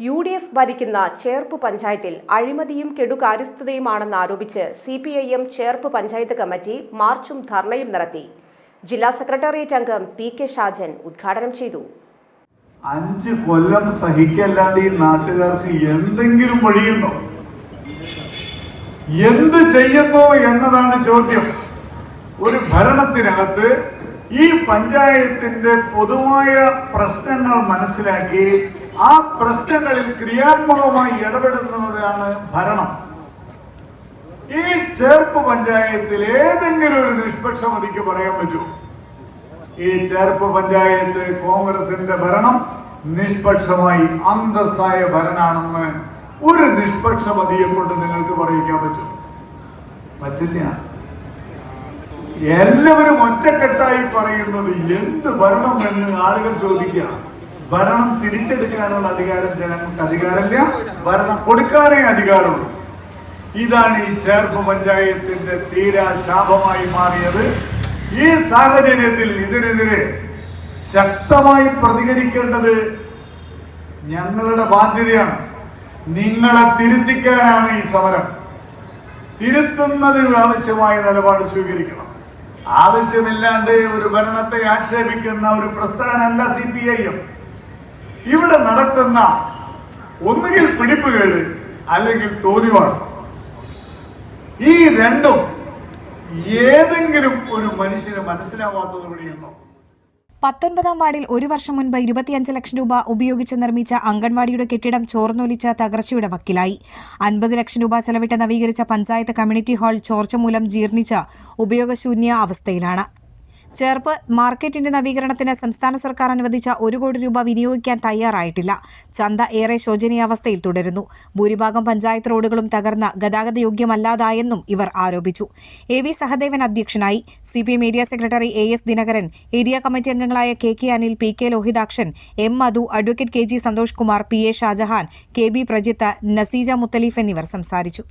U D F ഭരിക്കുന്ന ചേർപ്പ് പഞ്ചായത്തിൽ അഴിമതിയും കെടുകാര്യസ്ഥതയുമാണെന്ന് ആരോപിച്ച് C P I M Cherpu panchayat committee മാർച്ചും ധർണയും നടത്തി. ജില്ലാ സെക്രട്ടേറിയറ്റ് അംഗം പി കെ ഷാജൻ ഉദ്ഘാടനം ചെയ്തു. അഞ്ച് കൊല്ലം സഹിക്കല്ലാണ്ട് ഈ നാട്ടുകാർക്ക് എന്തെങ്കിലും വഴിയുണ്ടോ? എന്ത് ചെയ്യുന്നു എന്നതാണ് ചോദ്യം. ഒരു ഭരണത്തിനകത്ത് ഈ പഞ്ചായത്തിന്റെ പൊതുവായ പ്രശ്നങ്ങൾ മനസ്സിലാക്കി ആ പ്രശ്നങ്ങളിൽ ക്രിയാത്മകമായി ഇടപെടുന്നതാണ് ഭരണം. ഈ ചേർപ്പ് പഞ്ചായത്തിൽ ഏതെങ്കിലും ഒരു നിഷ്പക്ഷമതിക്ക് പറയാൻ പറ്റുമോ ഈ ചേർപ്പ് പഞ്ചായത്ത് കോൺഗ്രസിന്റെ ഭരണം നിഷ്പക്ഷമായി അന്തസ്സായ ഭരണാണെന്ന് ഒരു നിഷ്പക്ഷമതിയെ കൊണ്ട് നിങ്ങൾക്ക് പറയിക്കാൻ പറ്റും. പറ്റില്ല. എല്ലാവരും ഒറ്റക്കെട്ടായി പറയുന്നത് എന്ത് ഭരണം എന്ന് ആളുകൾ ചോദിക്കുക ഭരണം തിരിച്ചെടുക്കാനുള്ള അധികാരം ജനങ്ങൾക്ക് അധികാരമില്ല ഭരണം കൊടുക്കാനേ അധികാരമുള്ളൂ. ഇതാണ് ഈ ചേർപ്പ് പഞ്ചായത്തിന്റെ തീരാ ശാപമായി മാറിയത്. ഈ സാഹചര്യത്തിൽ ഇതിനെതിരെ ശക്തമായി പ്രതികരിക്കേണ്ടത് ഞങ്ങളുടെ ബാധ്യതയാണ്. നിങ്ങളെ തിരുത്തിക്കാനാണ് ഈ സമരം. തിരുത്തുന്നതിന് ആവശ്യമായ നിലപാട് സ്വീകരിക്കണം. ആവശ്യമില്ലാണ്ട് ഒരു ഭരണത്തെ ആക്ഷേപിക്കുന്ന ഒരു പ്രസ്ഥാനമല്ല സി പി ഐ എം. ഇവിടെ നടത്തുന്ന ഒന്നുകിൽ പിടിപ്പുകേട് അല്ലെങ്കിൽ തോന്നിവാസം ഈ രണ്ടും ഏതെങ്കിലും ഒരു മനുഷ്യന് മനസ്സിലാവാത്തത് വഴിയുണ്ടോ പത്തൊൻപതാം വാർഡിൽ ഒരു വർഷം മുൻപ് ഇരുപത്തിയഞ്ച് ലക്ഷം രൂപ ഉപയോഗിച്ച് നിർമ്മിച്ച അംഗൻവാടിയുടെ കെട്ടിടം ചോർന്നൊലിച്ച തകർച്ചയുടെ വക്കിലായി. അൻപത് ലക്ഷം രൂപ ചെലവിട്ട് നവീകരിച്ച പഞ്ചായത്ത് കമ്മ്യൂണിറ്റി ഹാൾ ചോർച്ച മൂലം ജീർണിച്ച ഉപയോഗശൂന്യ അവസ്ഥയിലാണ്. ചേർപ്പ് മാർക്കറ്റിന്റെ നവീകരണത്തിന് സംസ്ഥാന സർക്കാർ അനുവദിച്ച ഒരു കോടി രൂപ വിനിയോഗിക്കാൻ തയ്യാറായിട്ടില്ല. ചന്ത ഏറെ ശോചനീയാവസ്ഥയിൽ തുടരുന്നു. ഭൂരിഭാഗം പഞ്ചായത്ത് റോഡുകളും തകർന്ന ഗതാഗത യോഗ്യമല്ലാതായെന്നും ഇവർ ആരോപിച്ചു. എ വി സഹദേവൻ അധ്യക്ഷനായി C P M area secretary A S Dinakaran area committee അംഗങ്ങളായ K K Anil P K Lohithakshan M Madhu advocate K G Santhosh Kumar P A Shajahan K B Prajith Naseeja Muthaleef എന്നിവർ സംസാരിച്ചു.